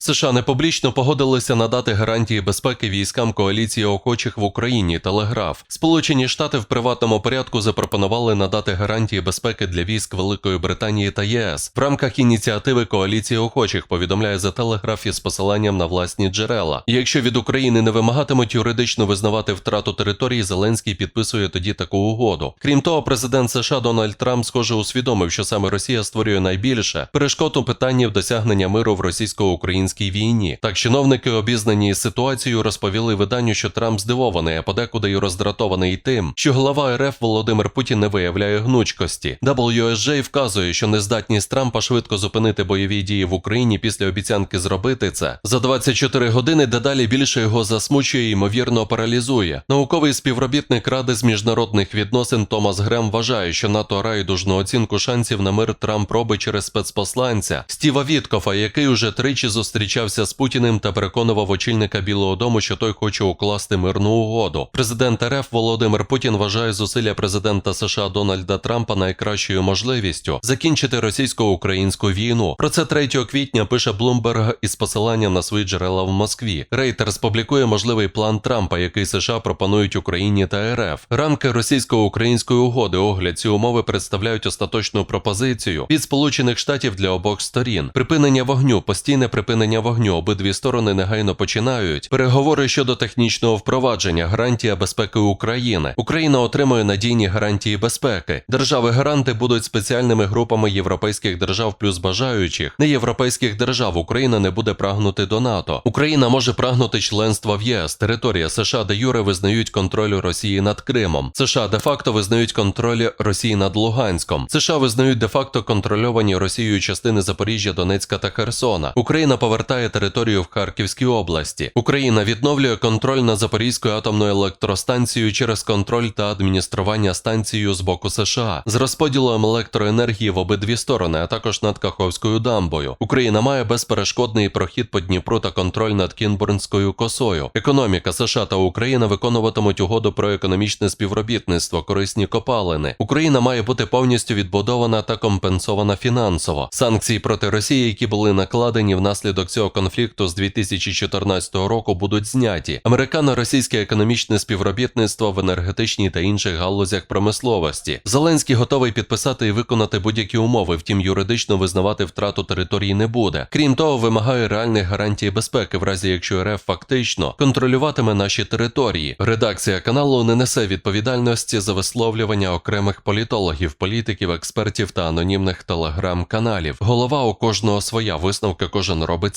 США не публічно погодилися надати гарантії безпеки військам коаліції охочих в Україні Телеграф. Сполучені Штати в приватному порядку запропонували надати гарантії безпеки для військ Великої Британії та ЄС в рамках ініціативи коаліції охочих. Повідомляє за телеграф із посиланням на власні джерела. Якщо від України не вимагатимуть юридично визнавати втрату території, Зеленський підписує тоді таку угоду. Крім того, президент США Дональд Трамп схоже усвідомив, що саме Росія створює найбільше перешкод у питанні в досягнення миру в російсько-українській війні. Так, чиновники, обізнані із ситуацією, розповіли виданню, що Трамп здивований, а подекуди й роздратований тим, що голова РФ Володимир Путін не виявляє гнучкості. WSJ вказує, що нездатність Трампа швидко зупинити бойові дії в Україні після обіцянки зробити це за 24 години дедалі більше його засмучує і ймовірно паралізує. Науковий співробітник Ради з міжнародних відносин Томас Грем вважає, що НАТО райдужну оцінку шансів на мир Трамп робить через спецпосланця Стіва Віткофа, який уже тричі зустрічався з Путіним та переконував очільника Білого Дому, що той хоче укласти мирну угоду. Президент РФ Володимир Путін вважає зусилля президента США Дональда Трампа найкращою можливістю закінчити російсько-українську війну. Про це 3 квітня пише Блумберг із посиланням на свої джерела в Москві. Рейтерс публікує можливий план Трампа, який США пропонують Україні та РФ. Рамки російсько-української угоди огляд ці умови представляють остаточну пропозицію від Сполучених Штатів для обох сторін. Припинення вогню, постійне припинення вогню. Обидві сторони негайно починають. Переговори щодо технічного впровадження, гарантія безпеки України. Україна отримує надійні гарантії безпеки. Держави-гаранти будуть спеціальними групами європейських держав плюс бажаючих. Не європейських держав Україна не буде прагнути до НАТО. Україна може прагнути членства в ЄС. Територія США де Юре визнають контроль Росії над Кримом. США де-факто визнають контроль Росії над Луганськом. США визнають де-факто контрольовані Росією частини Запоріжжя, Донецька та Херсона. Україна повертає територію в Харківській області. Україна відновлює контроль над Запорізькою атомною електростанцією через контроль та адміністрування станцією з боку США з розподілом електроенергії в обидві сторони, а також над Каховською дамбою. Україна має безперешкодний прохід по Дніпру та контроль над Кінбурнською косою. Економіка США та Україна виконуватимуть угоду про економічне співробітництво, корисні копалини. Україна має бути повністю відбудована та компенсована фінансово. Санкції проти Росії, які були накладені внаслідок цього конфлікту з 2014 року, будуть зняті. Американо-російське економічне співробітництво в енергетичній та інших галузях промисловості. Зеленський готовий підписати і виконати будь-які умови, втім юридично визнавати втрату території не буде. Крім того, вимагає реальних гарантій безпеки, в разі якщо РФ фактично контролюватиме наші території. Редакція каналу не несе відповідальності за висловлювання окремих політологів, політиків, експертів та анонімних телеграм-каналів. Голова у кожного своя висновки кожен робить